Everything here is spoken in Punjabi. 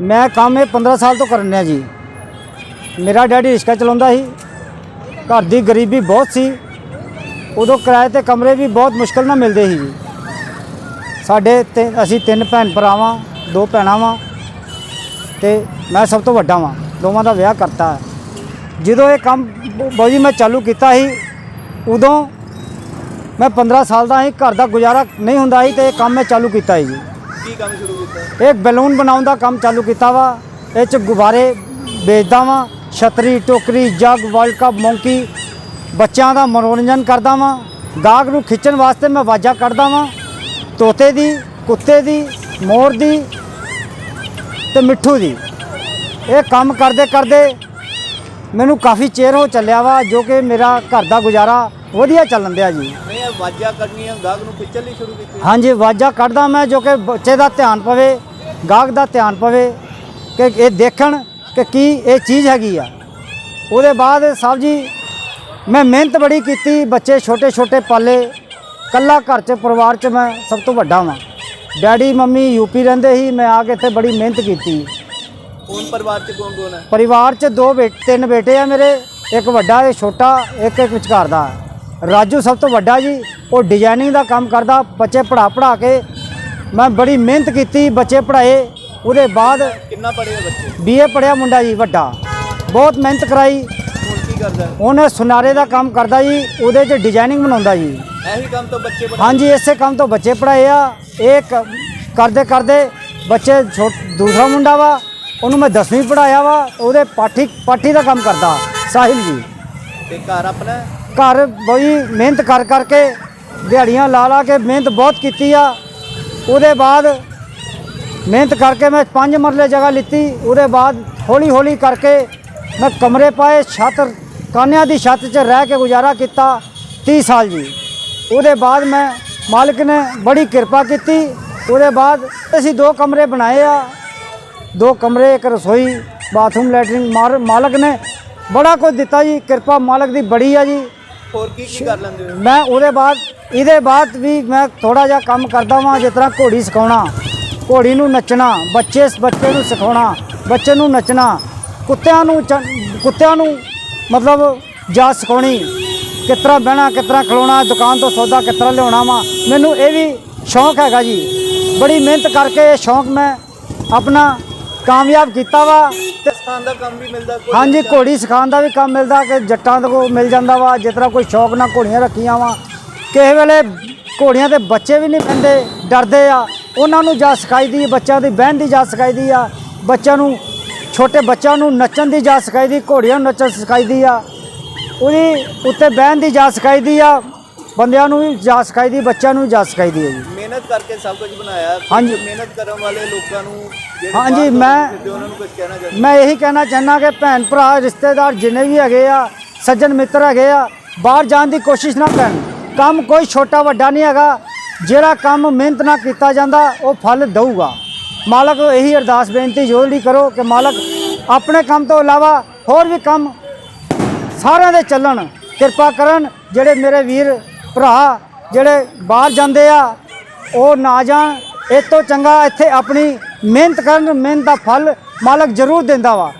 ਮੈਂ ਕੰਮ ਇਹ 15 ਸਾਲ ਤੋਂ ਕਰਨ ਰਿਹਾ ਜੀ। ਮੇਰਾ ਡੈਡੀ ਰਿਸ਼ਕਾ ਚਲਾਉਂਦਾ ਸੀ। ਘਰ ਦੀ ਗਰੀਬੀ ਬਹੁਤ ਸੀ। ਉਦੋਂ ਕਿਰਾਏ ਤੇ ਕਮਰੇ ਵੀ ਬਹੁਤ ਮੁਸ਼ਕਲ ਨਾਲ ਮਿਲਦੇ ਸੀ ਜੀ। ਸਾਡੇ ਤੇ ਅਸੀਂ ਤਿੰਨ ਭੈਣ ਭਰਾਵਾਂ, ਦੋ ਭੈਣਾਂ ਵਾਂ ਤੇ ਮੈਂ ਸਭ ਤੋਂ ਵੱਡਾ ਵਾਂ। ਦੋਵਾਂ ਦਾ ਵਿਆਹ ਕਰਤਾ। ਹੈ ਜਦੋਂ ਇਹ ਕੰਮ ਬਾਊ ਜੀ ਮੈਂ ਚਾਲੂ ਕੀਤਾ ਸੀ, ਉਦੋਂ ਮੈਂ 15 ਸਾਲ ਦਾ ਸੀ। ਘਰ ਦਾ ਗੁਜ਼ਾਰਾ ਨਹੀਂ ਹੁੰਦਾ ਸੀ ਤੇ ਇਹ ਕੰਮ ਮੈਂ ਚਾਲੂ ਕੀਤਾ ਸੀ ਜੀ। ਕੀ ਕੰਮ ਸ਼ੁਰੂ ਕੀਤਾ? ਇੱਕ ਬੈਲੂਨ ਬਣਾਉਣ ਦਾ ਕੰਮ ਚਾਲੂ ਕੀਤਾ ਵਾ। ਇਹ ਚ ਗੁਬਾਰੇ ਵੇਚਦਾ ਵਾਂ। ਛਤਰੀ, ਟੋਕਰੀ, ਜੱਗ, ਵਰਲਡ ਕੱਪ, ਮੌਂਕੀ। ਬੱਚਿਆਂ ਦਾ ਮਨੋਰੰਜਨ ਕਰਦਾ ਵਾਂ। ਗਾਹਕ ਨੂੰ ਖਿੱਚਣ ਵਾਸਤੇ ਮੈਂ ਆਵਾਜ਼ਾਂ ਕੱਢਦਾ ਵਾਂ। ਤੋਤੇ ਦੀ, ਕੁੱਤੇ ਦੀ, ਮੋਰ ਦੀ ਤੇ ਮਿੱਠੂ ਦੀ। ਇਹ ਕੰਮ ਕਰਦੇ ਕਰਦੇ ਮੈਨੂੰ ਕਾਫੀ ਚਿਰ ਹੋ ਚੱਲਿਆ ਵਾ ਜੋ ਕਿ ਮੇਰਾ ਘਰ ਦਾ ਗੁਜ਼ਾਰਾ ਵਧੀਆ ਚੱਲਣ ਦਿਆ ਜੀ। ਨਹੀਂ ਇਹ ਵਾਜਾ ਕਰਨੀਆਂ ਗਾਹਕ ਨੂੰ ਖਿੱਚਣ ਲਈ ਸ਼ੁਰੂ ਕੀਤੀ। ਹਾਂਜੀ ਆਵਾਜ਼ਾਂ ਕੱਢਦਾ ਮੈਂ ਜੋ ਕਿ ਬੱਚੇ ਦਾ ਧਿਆਨ ਪਵੇ ਗਾਹਕ ਦਾ ਧਿਆਨ ਪਵੇ ਕਿ ਇਹ ਦੇਖਣ ਕਿ ਕੀ ਇਹ ਚੀਜ਼ ਹੈਗੀ ਆ। ਉਹਦੇ ਬਾਅਦ ਸਾਹਿਬ ਜੀ ਮੈਂ ਮਿਹਨਤ ਬੜੀ ਕੀਤੀ ਬੱਚੇ ਛੋਟੇ ਛੋਟੇ ਪਾਲੇ ਕੱਲਾ ਘਰ 'ਚ ਪਰਿਵਾਰ 'ਚ ਮੈਂ ਸਭ ਤੋਂ ਵੱਡਾ ਵਾਂ। ਡੈਡੀ ਮੰਮੀ ਯੂਪੀ ਰਹਿੰਦੇ ਸੀ ਮੈਂ ਆ ਕੇ ਇੱਥੇ ਬੜੀ ਮਿਹਨਤ ਕੀਤੀ। ਪਰਿਵਾਰ ਚ ਕੌਣ ਕੌਣ ਹੈ? ਪਰਿਵਾਰ 'ਚ ਦੋ ਬੇਟੇ ਤਿੰਨ ਬੇਟੇ ਆ ਮੇਰੇ ਇੱਕ ਵੱਡਾ ਇੱਕ ਛੋਟਾ ਇੱਕ ਇੱਕ ਵਿਚਕਾਰ ਦਾ। ਰਾਜੂ ਸਭ ਤੋਂ ਵੱਡਾ ਜੀ ਉਹ ਡਿਜ਼ਾਈਨਿੰਗ ਦਾ ਕੰਮ ਕਰਦਾ ਬੱਚੇ ਪੜਾ ਪੜਾ ਕੇ। ਮੈਂ ਬੜੀ ਮਿਹਨਤ ਕੀਤੀ ਬੱਚੇ ਪੜਾਏ ਉਹਦੇ ਬਾਅਦ ਕਿੰਨਾ ਪੜ੍ਹੇ ਆ ਬੱਚੇ? ਬੀਏ ਪੜਿਆ ਮੁੰਡਾ ਜੀ ਵੱਡਾ। ਬਹੁਤ ਮਿਹਨਤ ਕਰਾਈ। ਹੁਣ ਕੀ ਕਰਦਾ? ਉਹਨੇ ਸੁਨਾਰੇ ਦਾ ਕੰਮ ਕਰਦਾ ਜੀ ਉਹਦੇ 'ਚ ਡਿਜ਼ਾਈਨਿੰਗ ਬਣਾਉਂਦਾ ਜੀ। ਇਹੀ ਕੰਮ ਤੋਂ ਬੱਚੇ ਬਣਾ ਹਾਂਜੀ ਇਸੇ ਕੰਮ ਤੋਂ ਬੱਚੇ ਪੜਾਏ ਆ। ਇਹ ਕ- ਕਰਦੇ ਕਰਦੇ ਬੱਚੇ ਛੋਟ- ਦੂਸਰਾ ਮੁੰਡਾ ਵਾ। ਉਹਨੂੰ ਮੈਂ 10ਵੀਂ ਪੜਾਇਆ ਵਾ ਉਹਦੇ ਪਾਠੀ ਪਾਠੀ ਦਾ ਕੰਮ ਕਰਦਾ ਸਾਹਿਲ ਜੀ। ਤੇ ਘਰ ਆਪਣਾ? ਘਰ ਬਈ ਮਿਹਨਤ ਕਰ ਕਰਕੇ ਦਿਹਾੜੀਆਂ ਲਾ ਲਾ ਕੇ ਮਿਹਨਤ ਬਹੁਤ ਕੀਤੀ ਆ। ਉਹਦੇ ਬਾਅਦ ਮਿਹਨਤ ਕਰਕੇ ਮੈਂ ਪੰਜ ਮਰਲੇ ਜਗ੍ਹਾ ਲਿੱਤੀ। ਉਹਦੇ ਬਾਅਦ ਹੌਲੀ ਹੌਲੀ ਕਰਕੇ ਮੈਂ ਕਮਰੇ ਪਾਏ ਛੱਤ ਕਾਨਿਆਂ ਦੀ ਛੱਤ 'ਚ ਰਹਿ ਕੇ ਗੁਜ਼ਾਰਾ ਕੀਤਾ 30 ਸਾਲ ਜੀ। ਉਹਦੇ ਬਾਅਦ ਮੈਂ ਮਾਲਕ ਨੇ ਬੜੀ ਕਿਰਪਾ ਕੀਤੀ। ਉਹਦੇ ਬਾਅਦ ਅਸੀਂ ਦੋ ਕਮਰੇ ਬਣਾਏ ਆ। ਦੋ ਕਮਰੇ ਇੱਕ ਰਸੋਈ ਬਾਥਰੂਮ ਲੈਟਰਿੰਗ ਮਾਲਕ ਨੇ ਬੜਾ ਕੁਝ ਦਿੱਤਾ ਜੀ ਕਿਰਪਾ ਮਾਲਕ ਦੀ ਬੜੀ ਆ ਜੀ। ਹੋਰ ਕੀ ਕੀ ਕਰ ਲੈਂਦੇ ਹੋ? ਮੈਂ ਉਹਦੇ ਬਾਅਦ ਇਹਦੇ ਬਾਅਦ ਵੀ ਮੈਂ ਥੋੜਾ ਜਿਹਾ ਕੰਮ ਕਰਦਾ ਵਾਂ ਜਿਸ ਤਰ੍ਹਾਂ ਘੋੜੀ ਸਿਖਾਉਣਾ ਘੋੜੀ ਨੂੰ ਨੱਚਣਾ ਬੱਚੇ ਬੱਚੇ ਨੂੰ ਸਿਖਾਉਣਾ ਬੱਚੇ ਨੂੰ ਨੱਚਣਾ ਕੁੱਤਿਆਂ ਨੂੰ ਕੁੱਤਿਆਂ ਨੂੰ ਮਤਲਬ ਜਾ ਸਿਖਾਉਣੀ ਕਿਸ ਤਰ੍ਹਾਂ ਬਹਿਣਾ ਕਿਸ ਤਰ੍ਹਾਂ ਖਲੋਣਾ ਦੁਕਾਨ ਤੋਂ ਸੌਦਾ ਕਿਸ ਤਰ੍ਹਾਂ ਲਿਆਉਣਾ ਵਾ ਮੈਨੂੰ ਇਹ ਵੀ ਸ਼ੌਂਕ ਹੈਗਾ ਜੀ। ਬੜੀ ਮਿਹਨਤ ਕਰਕੇ ਇਹ ਸ਼ੌਂਕ ਮੈਂ ਆਪਣਾ ਕਾਮਯਾਬ ਕੀਤਾ ਵਾ ਤੇ ਦਾ ਕੰਮ ਵੀ ਮਿਲਦਾ ਕੋਈ ਹਾਂਜੀ ਘੋੜੀ ਸਿਖਾਉਣ ਦਾ ਵੀ ਕੰਮ ਮਿਲਦਾ ਕਿ ਜੱਟਾਂ ਕੋਲ ਮਿਲ ਜਾਂਦਾ ਵਾ ਜਿਸ ਤਰ੍ਹਾਂ ਕੋਈ ਸ਼ੌਕ ਨਾਲ ਘੋੜੀਆਂ ਰੱਖੀਆਂ ਵਾ। ਕਿਸੇ ਵੇਲੇ ਘੋੜੀਆਂ ਦੇ ਬੱਚੇ ਵੀ ਨਹੀਂ ਪੈਂਦੇ ਡਰਦੇ ਆ। ਉਹਨਾਂ ਨੂੰ ਜਾ ਸਿਖਾਈ ਦੀ ਬੱਚਿਆਂ ਦੀ ਬਹਿਣ ਦੀ ਜਾ ਸਿਖਾਈ ਦੀ ਆ। ਬੱਚਿਆਂ ਨੂੰ ਛੋਟੇ ਬੱਚਿਆਂ ਨੂੰ ਨੱਚਣ ਦੀ ਜਾ ਸਿਖਾਈ ਦੀ ਘੋੜੀਆਂ ਨੂੰ ਨੱਚਣ ਸਿਖਾਈ ਦੀ ਆ। ਉਹਦੀ ਉੱਤੇ ਬਹਿਣ ਦੀ ਜਾ ਸਿਖਾਈ ਦੀ ਆ। ਬੰਦਿਆਂ ਨੂੰ ਵੀ ਜਾ ਸਿਖਾਈ ਦੀ ਬੱਚਿਆਂ ਨੂੰ ਵੀ ਜਾ ਸਿਖਾਈ ਦੀ ਹੈ ਜੀ। ਮਿਹਨਤ ਕਰਕੇ ਸਭ ਕੁਝ ਬਣਾਇਆ। ਹਾਂਜੀ। ਮਿਹਨਤ ਕਰਨ ਵਾਲੇ ਲੋਕਾਂ ਨੂੰ ਜਿਹੜੇ ਹਾਂਜੀ, ਬਾਹਰ ਤੋਂ ਮੈਂ- ਫਿਰਦੇ ਉਹਨਾਂ ਨੂੰ ਕੁਝ ਕਹਿਣਾ ਚਾਹੁੰਦੇ। ਮੈਂ ਇਹੀ ਕਹਿਣਾ ਚਾਹੁੰਦਾ ਕਿ ਭੈਣ ਭਰਾ ਰਿਸ਼ਤੇਦਾਰ ਜਿੰਨੇ ਵੀ ਹੈਗੇ ਆ ਸੱਜਣ ਮਿੱਤਰ ਹੈਗੇ ਆ ਬਾਹਰ ਜਾਣ ਦੀ ਕੋਸ਼ਿਸ਼ ਨਾ ਕਰਨ। ਕੰਮ ਕੋਈ ਛੋਟਾ ਵੱਡਾ ਨਹੀਂ ਹੈਗਾ। ਜਿਹੜਾ ਕੰਮ ਮਿਹਨਤ ਨਾਲ ਕੀਤਾ ਜਾਂਦਾ ਉਹ ਫਲ ਦਊਗਾ। ਮਾਲਕ ਨੂੰ ਇਹੀ ਅਰਦਾਸ ਬੇਨਤੀ ਜੋੜਲੀ ਕਰੋ ਕਿ ਮਾਲਕ ਆਪਣੇ ਕੰਮ ਤੋਂ ਇਲਾਵਾ ਹੋਰ ਵੀ ਕੰਮ ਸਾਰਿਆਂ ਦੇ ਚੱਲਣ। ਕਿਰਪਾ ਕਰਨ ਜਿਹੜੇ ਮੇਰੇ ਵੀਰ ਭਰਾ ਜਿਹੜੇ ਬਾਹਰ ਜਾਂਦੇ ਆ, ਉਹ ਨਾ ਜਾਣ। ਇਹ ਤੋਂ ਚੰਗਾ ਇੱਥੇ ਆਪਣੀ ਮਿਹਨਤ ਕਰਨ, ਮਿਹਨਤ ਦਾ ਫਲ ਮਾਲਕ ਜ਼ਰੂਰ ਦਿੰਦਾ ਵਾ।